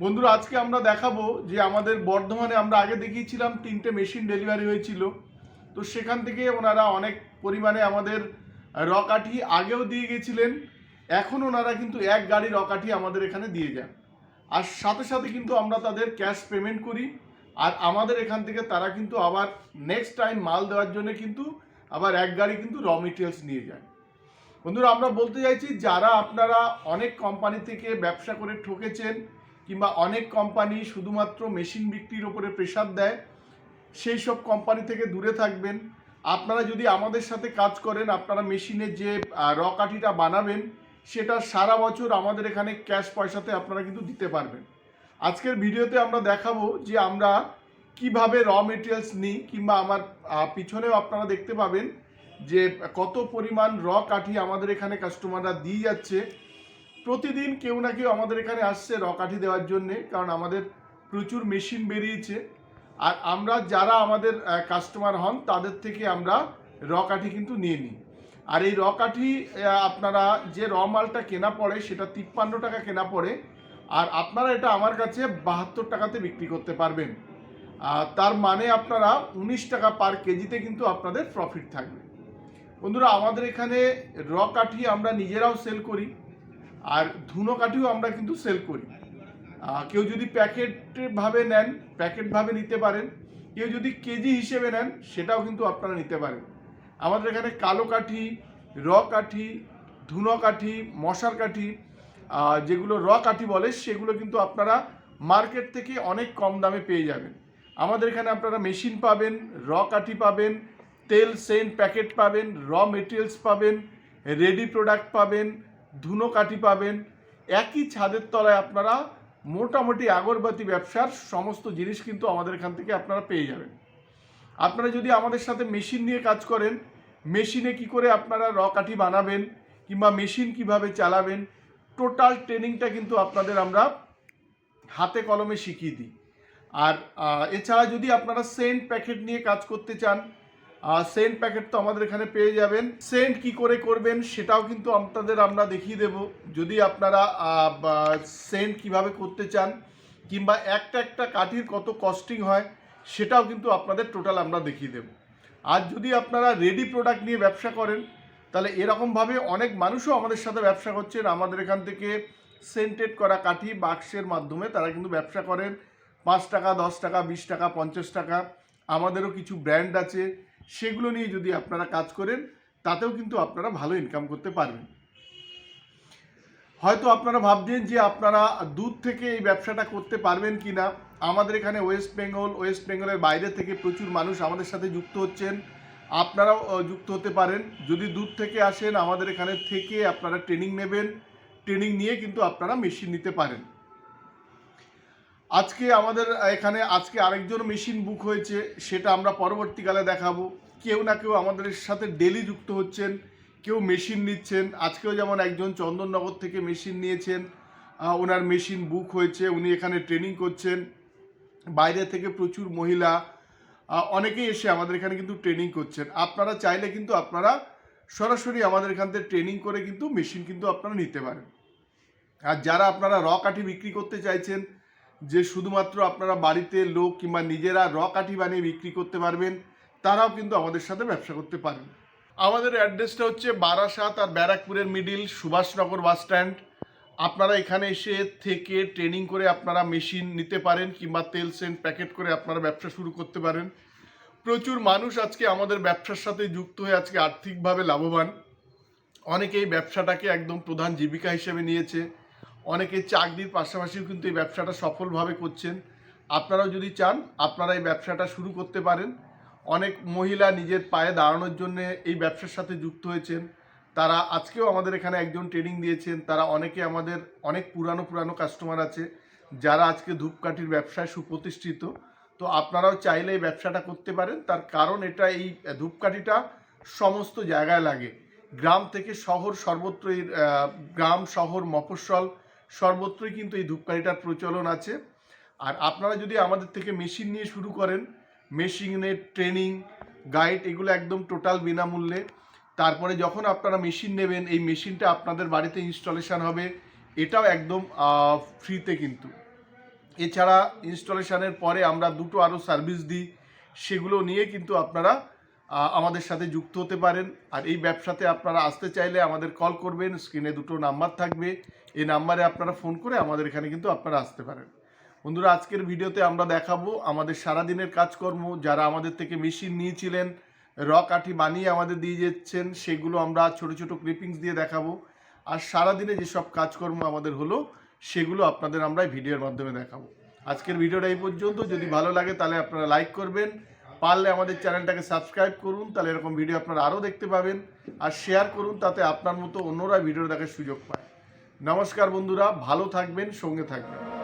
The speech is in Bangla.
বন্ধুরা, আজকে আমরা দেখাবো যে আমাদের বর্ধমানে আমরা আগে দেখিয়েছিলাম তিনটে মেশিন ডেলিভারি হয়েছিল। তো সেখান থেকে ওনারা অনেক পরিমাণে আমাদের রকাঠি আগেও দিয়ে গেছিলেন, এখন ওনারা কিন্তু এক গাড়ি রকাঠি আমাদের এখানে দিয়ে যান। আর সাথে সাথে কিন্তু আমরা তাদের ক্যাশ পেমেন্ট করি, আর আমাদের এখান থেকে তারা কিন্তু আবার নেক্সট টাইম মাল দেওয়ার জন্য কিন্তু আবার এক গাড়ি কিন্তু র মেটেরিয়ালস নিয়ে যায়। বন্ধুরা, আমরা বলতে চাইছি, যারা আপনারা অনেক কোম্পানি থেকে ব্যবসা করে ঠকেছেন কিংবা অনেক কোম্পানি শুধুমাত্র মেশিন বিক্রির ওপরে প্রেশার দেয়, সেই সব কোম্পানি থেকে দূরে থাকবেন। আপনারা যদি আমাদের সাথে কাজ করেন, আপনারা মেশিনের যে র কাঠিটা বানাবেন, সেটা সারা বছর আমাদের এখানে ক্যাশ পয়সাতে আপনারা কিন্তু দিতে পারবেন। আজকের ভিডিওতে আমরা দেখাবো যে আমরা কীভাবে র মেটেরিয়ালস নিই, কিংবা আমার পিছনেও আপনারা দেখতে পাবেন যে কত পরিমাণ র কাঠি আমাদের এখানে কাস্টমাররা দিয়ে যাচ্ছে। প্রতিদিন কেউ না কেউ আমাদের এখানে আসছে রকাঠি দেওয়ার জন্যে, কারণ আমাদের প্রচুর মেশিন বেরিয়েছে। আর আমরা যারা আমাদের কাস্টমার হন, তাদের থেকে আমরা র কাঠি কিন্তু নিয়ে নিই। আর এই র কাঠি আপনারা যে র মালটা কেনা পড়ে, সেটা তিপ্পান্ন টাকা কেনা পড়ে, আর আপনারা এটা আমার কাছে বাহাত্তর টাকাতে বিক্রি করতে পারবেন। তার মানে আপনারা উনিশ টাকা পার কেজিতে কিন্তু আপনাদের প্রফিট থাকবে। বন্ধুরা, আমাদের এখানে র কাঠি আমরা নিজেরাও সেল করি। আর ধুনো কাঠিও আমরা কিন্তু সেল করি। কেউ যদি প্যাকেট ভাবে নেন, প্যাকেট ভাবে নিতে পারেন, কেউ যদি কেজি হিসেবে নেন, সেটাও কিন্তু আপনারা নিতে পারেন। আমাদের এখানে কালো কাঠি, র কাঠি, ধুনো কাঠি, মশার কাঠি যেগুলো র কাঠি বলে, সেগুলো কিন্তু আপনারা মার্কেট থেকে অনেক কম দামে পেয়ে যাবেন। আমাদের এখানে আপনারা মেশিন পাবেন, র কাঠি পাবেন, তেল, সেন্ট, প্যাকেট পাবেন, র মেটেরিয়ালস পাবেন রেডি প্রোডাক্ট পাবেন ধুনো কাঠি পাবেন। একই ছাদের তলায় আপনারা মোটামুটি আগরবাতি ব্যবসার সমস্ত জিনিস কিন্তু আমাদের এখান থেকে আপনারা পেয়ে যাবেন। আপনারা যদি আমাদের সাথে মেশিন নিয়ে কাজ করেন, মেশিনে কি করে আপনারা র কাঠি বানাবেন কিংবা মেশিন কীভাবে চালাবেন, টোটাল ট্রেনিংটা কিন্তু আপনাদের আমরা হাতে কলমে শিখিয়ে দিই। আর এছাড়া যদি আপনারা সেন্ট প্যাকেট নিয়ে কাজ করতে চান সেন্ট প্যাকেট তো আমাদের এখানে পেয়ে যাবেন। সেন্ট কি করে করবেন সেটাও কিন্তু আপনাদের আমরা দেখিয়ে দেব। যদি আপনারা সেন্ট কীভাবে করতে চান, কিংবা একটা একটা কাঠির কত কস্টিং হয়, সেটাও কিন্তু আপনাদের টোটাল আমরা দেখিয়ে দেব। আর যদি আপনারা রেডি প্রোডাক্ট নিয়ে ব্যবসা করেন, তাহলে এরকমভাবে অনেক মানুষও আমাদের সাথে ব্যবসা করছেন। আমাদের এখান থেকে সেন্টেড করা কাঠি বাক্সের মাধ্যমে তারা কিন্তু ব্যবসা করেন। পাঁচ টাকা, দশ টাকা, বিশ টাকা, পঞ্চাশ টাকা। আমাদেরও কিছু ব্র্যান্ড আছে। সেগুলো নিয়ে যদি আপনারা কাজ করেন, তাতেও কিন্তু আপনারা ভালো ইনকাম করতে পারবেন। হয়তো আপনারা ভাবছেন যে আপনারা দূর থেকে এই ব্যবসাটা করতে পারবেন কি না আমাদের এখানে ওয়েস্ট বেঙ্গল ওয়েস্ট বেঙ্গলের বাইরে থেকে প্রচুর মানুষ আমাদের সাথে যুক্ত হচ্ছেন। আপনারাও যুক্ত হতে পারেন। যদি দূর থেকে আসেন, আমাদের এখানে থেকে আপনারা ট্রেনিং নেবেন। ট্রেনিং নিয়ে কিন্তু আপনারা মেশিন নিতে পারেন। আজকে আমাদের এখানে আজকে আরেকজন মেশিন বুক হয়েছে, সেটা আমরা পরবর্তীকালে দেখাবো। কেউ না কেউ আমাদের সাথে ডেলি যুক্ত হচ্ছেন, কেউ মেশিন নিচ্ছেন। আজকেও যেমন একজন চন্দননগর থেকে মেশিন নিয়েছেন ওনার মেশিন বুক হয়েছে, উনি এখানে ট্রেনিং করছেন। বাইরে থেকে প্রচুর মহিলা অনেকেই এসে আমাদের এখানে কিন্তু ট্রেনিং করছেন। আপনারা চাইলে কিন্তু আপনারা সরাসরি আমাদের এখান থেকে ট্রেনিং করে কিন্তু মেশিন কিন্তু আপনারা নিতে পারেন। আর যারা আপনারা র কাঠি বিক্রি করতে চাইছেন যে শুধুমাত্র আপনারা বাড়িতে লোক কিংবা নিজেরা র কাঠি বানিয়ে বিক্রি করতে পারবেন, তারাও কিন্তু আমাদের সাথে ব্যবসা করতে পারেন আমাদের অ্যাড্রেসটা হচ্ছে বারাসাত আর ব্যারাকপুরের মিডিল সুভাষনগর বাস স্ট্যান্ড। আপনারা এখানে এসে থেকে ট্রেনিং করে আপনারা মেশিন নিতে পারেন কিংবা তেল সেন্ট প্যাকেট করে আপনারা ব্যবসা শুরু করতে পারেন। প্রচুর মানুষ আজকে আমাদের ব্যবসার সাথে যুক্ত হয়ে আজকে আর্থিকভাবে লাভবান। অনেকে এই ব্যবসাটাকে একদম প্রধান জীবিকা হিসেবে নিয়েছে। অনেকে চাকরির পাশাপাশিও কিন্তু এই ব্যবসাটা সফলভাবে করছেন। আপনারাও যদি চান, আপনারা এই ব্যবসাটা শুরু করতে পারেন। অনেক মহিলা নিজের পায়ে দাঁড়ানোর জন্য এই ব্যবসার সাথে যুক্ত হয়েছেন। তারা আজকেও আমাদের এখানে একজন ট্রেনিং দিয়েছেন। তারা অনেকে আমাদের অনেক পুরানো পুরানো কাস্টমার আছে, যারা আজকে ধূপকাঠির ব্যবসায় সুপ্রতিষ্ঠিত। তো আপনারাও চাইলে এই ব্যবসাটা করতে পারেন। তার কারণ এটা এই ধূপকাঠিটা সমস্ত জায়গায় লাগে। গ্রাম থেকে শহর সর্বত্র গ্রাম, শহর, মফস্বল সর্বত্রই কিন্তু এই ধূপকাঠিটার প্রচলন আছে। আর আপনারা যদি আমাদের থেকে মেশিন নিয়ে শুরু করেন মেশিনের ট্রেনিং, গাইড, এগুলো একদম টোটাল বিনামূল্যে। তারপরে যখন আপনারা মেশিন নেবেন, এই মেশিনটা আপনাদের বাড়িতে ইনস্টলেশন হবে, এটাও একদম ফ্রিতে কিন্তু। এছাড়া ইনস্টলেশনের পরে আমরা দুটো আরও সার্ভিস দিই, সেগুলো নিয়ে কিন্তু আপনারা আমাদের সাথে যুক্ত হতে পারেন। আর এই ব্যবসাতে আপনারা আসতে চাইলে আমাদের কল করবেন, স্ক্রিনে দুটো নাম্বার থাকবে। এই নাম্বারে আপনারা ফোন করে আমাদের এখানে কিন্তু আপনারা আসতে পারেন। বন্ধুরা, আজকের ভিডিওতে আমরা দেখাবো আমাদের সারাদিনের কাজকর্ম। যারা আমাদের থেকে মেশিন নিয়েছিলেন র কাঠি বানিয়ে আমাদের দিয়ে যাচ্ছেন, সেগুলো আমরা ছোট ছোট ক্লিপিংস দিয়ে দেখাবো। আর সারাদিনে যেসব কাজকর্ম আমাদের হলো, সেগুলো আপনাদের আমরা ভিডিওর মাধ্যমে দেখাবো। আজকের ভিডিওটা এই পর্যন্ত। যদি ভালো লাগে তাহলে আপনারা লাইক করবেন পারলে আমাদের চ্যানেলটাকে সাবস্ক্রাইব করুন, তাহলে এরকম ভিডিও আপনারা আরও দেখতে পাবেন। আর শেয়ার করুন, তাতে আপনার মতো অন্যরা ভিডিও দেখার সুযোগ পায়। নমস্কার বন্ধুরা, ভালো থাকবেন, সঙ্গে থাকবেন।